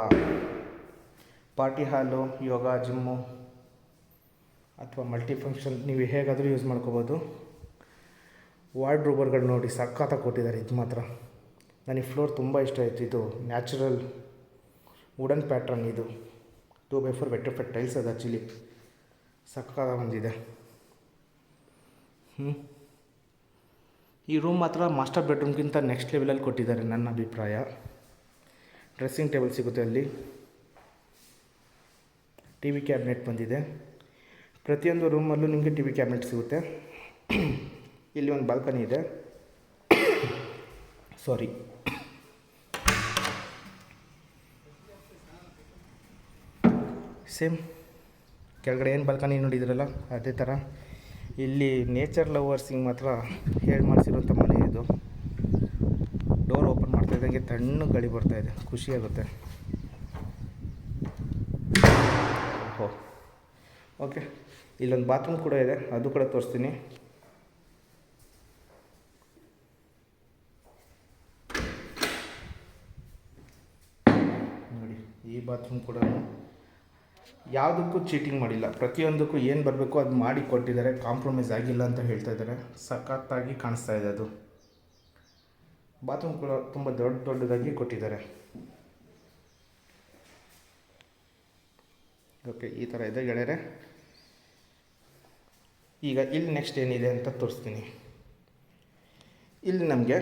ಪಾರ್ಟಿ ಹಾಲು ಯೋಗ ಜಿಮ್ಮು ಅಥವಾ ಮಲ್ಟಿ ಫಂಕ್ಷನ್ ನೀವು ಹೇಗಾದರೂ ಯೂಸ್ ಮಾಡ್ಕೋಬೋದು. ವಾರ್ಡ್ರೋಬರ್ಗಳು ನೋಡಿ ಸಖತ್ತಾಗಿ ಕೊಟ್ಟಿದ್ದಾರೆ, ಇದು ಮಾತ್ರ. ನನಗೆ ಫ್ಲೋರ್ ತುಂಬ ಇಷ್ಟ ಆಯಿತು, ಇದು ನ್ಯಾಚುರಲ್ ವುಡನ್ ಪ್ಯಾಟ್ರನ್ ಇದು. Two by four vitrified tiles ಅದು ಆ್ಯಕ್ಚುಲಿ ಸಖತ್ತಾಗಿ ಬಂದಿದೆ. ಈ ರೂಮ್ ಮಾತ್ರ ಮಾಸ್ಟರ್ ಬೆಡ್ರೂಮ್ಗಿಂತ ನೆಕ್ಸ್ಟ್ ಲೆವೆಲಲ್ಲಿ ಕೊಟ್ಟಿದ್ದಾರೆ ನನ್ನ ಅಭಿಪ್ರಾಯ. ಡ್ರೆಸ್ಸಿಂಗ್ ಟೇಬಲ್ ಸಿಗುತ್ತೆ ಅಲ್ಲಿ. ಟಿ ವಿ ಕ್ಯಾಬಿನೆಟ್ ಬಂದಿದೆ. ಪ್ರತಿಯೊಂದು ರೂಮಲ್ಲೂ ನಿಮಗೆ ಟಿ ವಿ ಕ್ಯಾಬಿನೆಟ್ ಸಿಗುತ್ತೆ. ಇಲ್ಲಿ ಒಂದು ಬಾಲ್ಕನಿ ಇದೆ. ಸಾರಿ ಸೇಮ್ ಕೆಳಗಡೆ ಏನು ಬಾಲ್ಕನಿ ನೋಡಿದ್ರಲ್ಲ, ಅದೇ ಥರ ಇಲ್ಲಿ ನೇಚರ್ ಲವರ್ಸಿಗೆ ಮಾತ್ರ ಹೇಳಿ ಮಾಡಿಸಿರುವಂಥ ಮನೆ ಇದು. ಡೋರ್ ಓಪನ್ ಮಾಡ್ತಾ ಇದ್ದಂಗೆ ತಣ್ಣು ಗಾಳಿ ಬರ್ತಾ ಇದೆ. ಖುಷಿಯಾಗುತ್ತೆ ಓಹೋ. ಓಕೆ ಇಲ್ಲೊಂದು ಬಾತ್ರೂಮ್ ಕೂಡ ಇದೆ. ಅದು ಕೂಡ ತೋರಿಸ್ತೀನಿ. ನೋಡಿ, ಈ ಬಾತ್ರೂಮ್ ಕೂಡ ಯಾವುದಕ್ಕೂ ಚೀಟಿಂಗ್ ಮಾಡಿಲ್ಲ. ಪ್ರತಿಯೊಂದಕ್ಕೂ ಏನು ಬರಬೇಕು ಅದು ಮಾಡಿ ಕೊಟ್ಟಿದ್ದಾರೆ ಕಾಂಪ್ರಮೈಸ್ ಆಗಿಲ್ಲ ಅಂತ ಹೇಳ್ತಾ ಇದ್ದಾರೆ. ಸಖತ್ತಾಗಿ ಕಾಣಿಸ್ತಾ ಇದೆ ಅದು. ಬಾತ್ರೂಮ್ ಕೂಡ ತುಂಬ ದೊಡ್ಡ ದೊಡ್ಡದಾಗಿ ಕೊಟ್ಟಿದ್ದಾರೆ. ಓಕೆ ಈ ಥರ ಇದೆ ಗೆಳೆಯರೆ. ಈಗ ಇಲ್ಲಿ ನೆಕ್ಸ್ಟ್ ಏನಿದೆ ಅಂತ ತೋರಿಸ್ತೀನಿ. ಇಲ್ಲಿ ನಮಗೆ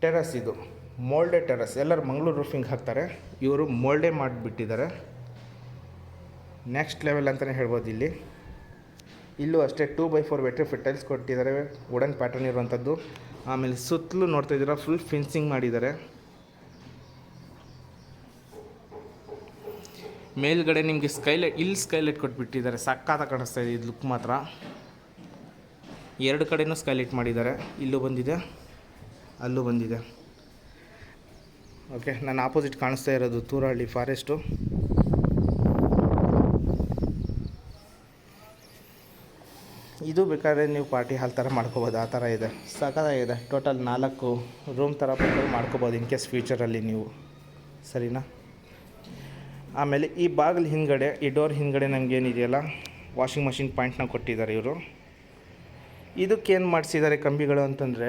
ಟೆರಸ್ ಇದು. ಮೋಲ್ಡೆ ಟೆರಸ್, ಎಲ್ಲರೂ ಮಂಗಳೂರು ರೂಫಿಂಗ್ ಹಾಕ್ತಾರೆ. ಇವರು ಮೋಲ್ಡೆ ಮಾಡಿಬಿಟ್ಟಿದ್ದಾರೆ. ನೆಕ್ಸ್ಟ್ ಲೆವೆಲ್ ಅಂತಲೇ ಹೇಳ್ಬೋದು ಇಲ್ಲಿ. ಇಲ್ಲೂ ಅಷ್ಟೇ two by four vitrified tiles ಕೊಟ್ಟಿದ್ದಾರೆ. ವುಡನ್ ಪ್ಯಾಟರ್ನ್ ಇರುವಂಥದ್ದು. ಆಮೇಲೆ ಸುತ್ತಲೂ ನೋಡ್ತಾ ಇದ್ದೀರಾ ಫುಲ್ ಫಿನ್ಸಿಂಗ್ ಮಾಡಿದ್ದಾರೆ. ಮೇಲ್ಗಡೆ ನಿಮಗೆ ಸ್ಕೈಲೈಟ್ ಇಲ್ಲಿ ಸ್ಕೈಲೈಟ್ ಕೊಟ್ಬಿಟ್ಟಿದ್ದಾರೆ. ಸಕ್ಕತ್ತ ಕಾಣಿಸ್ತಾ ಇದೆ, ಇದು ಲುಕ್ ಮಾತ್ರ. ಎರಡು ಕಡೆಯೂ ಸ್ಕೈಲೈಟ್ ಮಾಡಿದ್ದಾರೆ. ಇಲ್ಲೂ ಬಂದಿದೆ, ಅಲ್ಲೂ ಬಂದಿದೆ. ಓಕೆ ನನ್ನ ಆಪೋಸಿಟ್ ಕಾಣಿಸ್ತಾ ಇರೋದು ತೂರಹಳ್ಳಿ ಫಾರೆಸ್ಟು ಇದು ಬೇಕಾದ್ರೆ ನೀವು ಪಾರ್ಟಿ ಹಾಲ್ ಥರ ಮಾಡ್ಕೋಬೋದು, ಆ ಥರ ಇದೆ. ಸಖತ್ತಾಗಿದೆ. ಟೋಟಲ್ ನಾಲ್ಕು ರೂಮ್ ಥರ ಮಾಡ್ಕೋಬೋದು ಇನ್ ಕೇಸ್ ಫ್ಯೂಚರಲ್ಲಿ ನೀವು. ಸರಿನಾ? ಆಮೇಲೆ ಈ ಬಾಗಿಲು ಹಿಂದ್ಗಡೆ, ಈ ಡೋರ್ ಹಿಂದ್ಗಡೆ ನಮ್ಗೆ ಏನಿದೆಯಲ್ಲ ವಾಷಿಂಗ್ ಮಷಿನ್ ಪಾಯಿಂಟ್ನ ಕೊಟ್ಟಿದ್ದಾರೆ ಇವರು. ಇದಕ್ಕೇನು ಮಾಡಿಸಿದ್ದಾರೆ ಕಂಬಿಗಳು ಅಂತಂದರೆ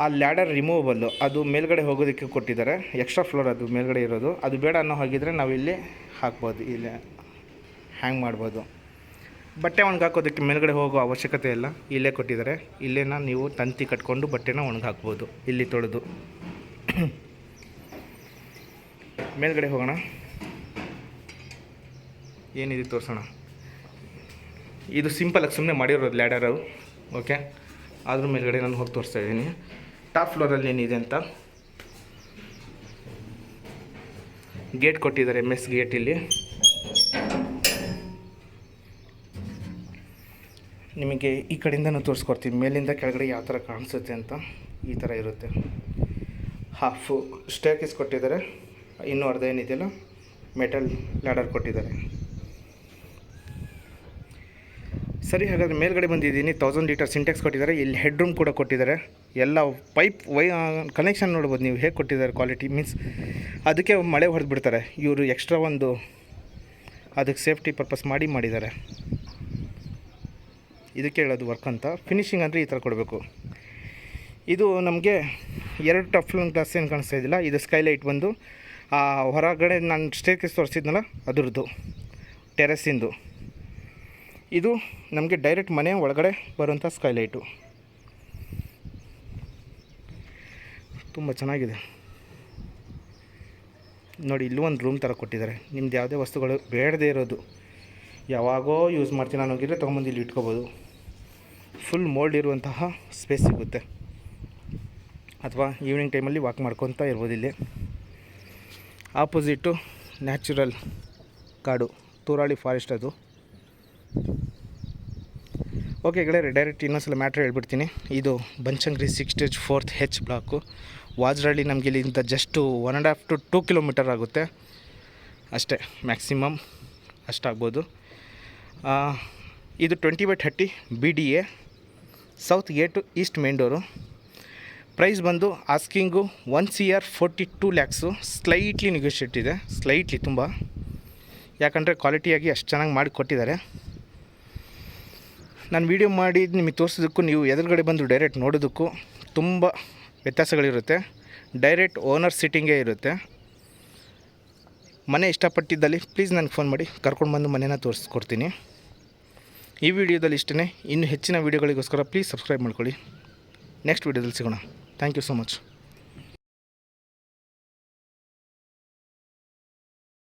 ಆ ಲ್ಯಾಡರ್ ರಿಮೂವಬಲ್ಲು, ಅದು ಮೇಲ್ಗಡೆ ಹೋಗೋದಕ್ಕೆ ಕೊಟ್ಟಿದ್ದಾರೆ, ಎಕ್ಸ್ಟ್ರಾ ಫ್ಲೋರ್ ಅದು ಮೇಲ್ಗಡೆ ಇರೋದು, ಅದು ಬೇಡ ಅನ್ನೋ ಹಾಗಿದ್ರೆ ನಾವು ಇಲ್ಲಿ ಹಾಕ್ಬೋದು, ಇಲ್ಲಿ ಹ್ಯಾಂಗ್ ಮಾಡ್ಬೋದು. ಬಟ್ಟೆ ಒಣಗಾಕೋದಕ್ಕೆ ಮೇಲ್ಗಡೆ ಹೋಗೋ ಅವಶ್ಯಕತೆ ಇಲ್ಲ, ಇಲ್ಲೇ ಕೊಟ್ಟಿದ್ದಾರೆ, ಇಲ್ಲೇನ ನೀವು ತಂತಿ ಕಟ್ಕೊಂಡು ಬಟ್ಟೆನ ಒಣಗಾಕ್ಬೋದು, ಇಲ್ಲಿ ತೊಳೆದು. [COUGHS] ಮೇಲ್ಗಡೆ ಹೋಗೋಣ. ಏನಿದೆ ತೋರಿಸೋಣ. ಇದು ಸಿಂಪಲಾಗಿ ಸುಮ್ಮನೆ ಮಾಡಿರೋದು ಲ್ಯಾಡರು ಓಕೆ ಅದ್ರ ಮೇಲ್ಗಡೆ ನಾನು ಹೋಗಿ ತೋರಿಸ್ತಾ ಇದ್ದೀನಿ. ಟಾಪ್ ಫ್ಲೋರಲ್ಲಿ ಏನಿದೆ ಅಂತ? ಗೇಟ್ ಕೊಟ್ಟಿದ್ದಾರೆ ಮೆಸ್ ಗೇಟ್ ಇಲ್ಲಿ. ನಿಮಗೆ ಈ ಕಡೆಯಿಂದನೂ ತೋರಿಸ್ಕೊಡ್ತೀನಿ. ಮೇಲಿಂದ ಕೆಳಗಡೆ ಯಾವ ಥರ ಕಾಣಿಸುತ್ತೆ ಅಂತ ಈ ಥರ ಇರುತ್ತೆ. ಹಾಫು ಸ್ಟೇರ್ಕೇಸ್ ಕೊಟ್ಟಿದ್ದಾರೆ. ಇನ್ನೂ ಅರ್ಧ ಏನಿದೆಯಲ್ಲ? ಮೆಟಲ್ ಲ್ಯಾಡರ್ ಕೊಟ್ಟಿದ್ದಾರೆ. ಸರಿ, ಹಾಗಾದರೆ ಮೇಲ್ಗಡೆ ಬಂದಿದ್ದೀನಿ. ತೌಸಂಡ್ ಲೀಟರ್ ಸಿಂಟೆಕ್ಸ್ ಕೊಟ್ಟಿದ್ದಾರೆ. ಇಲ್ಲಿ ಹೆಡ್ ರೂಮ್ ಕೂಡ ಕೊಟ್ಟಿದ್ದಾರೆ. ಎಲ್ಲ ಪೈಪ್ ವೈ ಕನೆಕ್ಷನ್ ನೋಡ್ಬೋದು ನೀವು ಹೇಗೆ ಕೊಟ್ಟಿದ್ದಾರೆ ಕ್ವಾಲಿಟಿ ಮೀನ್ಸ್ ಅದಕ್ಕೆ ಮಳೆ ಹೊಡೆದು ಬಿಡ್ತಾರೆ. ಇವರು ಎಕ್ಸ್ಟ್ರಾ ಒಂದು ಅದಕ್ಕೆ ಸೇಫ್ಟಿ ಪರ್ಪಸ್ ಮಾಡಿ ಮಾಡಿದ್ದಾರೆ. ಇದಕ್ಕೆ ಹೇಳೋದು ವರ್ಕ್ ಅಂತ. ಫಿನಿಶಿಂಗ್ ಅಂದರೆ ಈ ಥರ ಕೊಡಬೇಕು. ಇದು ನಮಗೆ ಎರಡು ಟಫ್ಲನ್ ಗ್ಲಾಸ್ ಏನು ಕಾಣಿಸ್ತಾ ಇದ್ದಿಲ್ಲ, ಇದು ಸ್ಕೈಲೈಟ್ ಬಂದು ಆ, ಹೊರಗಡೆ ನಾನು ಸ್ಟೇರ್ಕೇಸ್ ತೋರಿಸಿದ್ನಲ್ಲ, ಅದರದ್ದು ಟೆರೆಸ್ಸಿಂದು ಇದು. ನಮಗೆ ಡೈರೆಕ್ಟ್ ಮನೆ ಒಳಗಡೆ ಬರುವಂಥ ಸ್ಕೈಲೈಟು ತುಂಬ ಚೆನ್ನಾಗಿದೆ. ನೋಡಿ, ಇಲ್ಲೂ ಒಂದು ರೂಮ್ ಥರ ಕೊಟ್ಟಿದ್ದಾರೆ. ನಿಮ್ದು ಯಾವುದೇ ವಸ್ತುಗಳು ಬೇಡದೇ ಇರೋದು. ಯಾವಾಗೋ ಯೂಸ್ ಮಾಡ್ತೀನಿ ಅನ್ನೋಗಿದ್ರೆ ತೊಗೊಂಬಂದು ಇಲ್ಲಿ ಇಟ್ಕೋಬೋದು. ಫುಲ್ ಮೋಲ್ಡ್ ಇರುವಂತಹ ಸ್ಪೇಸ್ ಸಿಗುತ್ತೆ. ಅಥವಾ ಈವ್ನಿಂಗ್ ಟೈಮಲ್ಲಿ ವಾಕ್ ಮಾಡ್ಕೊತ ಇರ್ಬೋದು ಇಲ್ಲಿ. ಆಪೋಸಿಟ್ಟು ನ್ಯಾಚುರಲ್ ಕಾಡು, ತೂರಾಳಿ ಫಾರೆಸ್ಟ್ ಅದು. ಓಕೆ ಗೆಳೆಯರೆ ಡೈರೆಕ್ಟ್ ಇನ್ನೊಂದ್ಸಲ ಮ್ಯಾಟ್ರ್ ಹೇಳ್ಬಿಡ್ತೀನಿ. ಇದು Banashankari six stage fourth H block Vajarahalli ನಮಗೆ ಇಲ್ಲಿಂದ just one and half to two kilometre ಆಗುತ್ತೆ. ಅಷ್ಟೇ ಮ್ಯಾಕ್ಸಿಮಮ್ ಅಷ್ಟಾಗ್ಬೋದು. ಇದು twenty by thirty B D A south gate east main door price ಬಂದು asking one C R forty two lakhs slightly negotiate ಇದೆ slightly ತುಂಬ. ಯಾಕಂದರೆ ಕ್ವಾಲಿಟಿಯಾಗಿ ಅಷ್ಟು ಚೆನ್ನಾಗಿ ಮಾಡಿ ಕೊಟ್ಟಿದ್ದಾರೆ. ನಾನು ವೀಡಿಯೋ ಮಾಡಿ ನಿಮಗೆ ತೋರಿಸೋದಕ್ಕೂ ನೀವು ಎದುರುಗಡೆ ಬಂದು ಡೈರೆಕ್ಟ್ ನೋಡೋದಕ್ಕೂ ತುಂಬ ವ್ಯತ್ಯಾಸಗಳಿರುತ್ತೆ. ಡೈರೆಕ್ಟ್ ಓನರ್ ಸಿಟ್ಟಿಂಗೇ ಇರುತ್ತೆ. ಮನೆ ಇಷ್ಟಪಟ್ಟಿದ್ದಲ್ಲಿ ಪ್ಲೀಸ್ ನನಗೆ ಫೋನ್ ಮಾಡಿ, ಕರ್ಕೊಂಡು ಬಂದು ಮನೇನ ತೋರಿಸ್ಕೊಡ್ತೀನಿ. ಈ ವಿಡಿಯೋದಲ್ಲಿ ಇಷ್ಟೇ ಇನ್ನು ಹೆಚ್ಚಿನ ವೀಡಿಯೋಗಳಿಗೋಸ್ಕರ ಪ್ಲೀಸ್ ಸಬ್ಸ್ಕ್ರೈಬ್ ಮಾಡ್ಕೊಳ್ಳಿ. ನೆಕ್ಸ್ಟ್ ವೀಡಿಯೋದಲ್ಲಿ ಸಿಗೋಣ. Thank you so much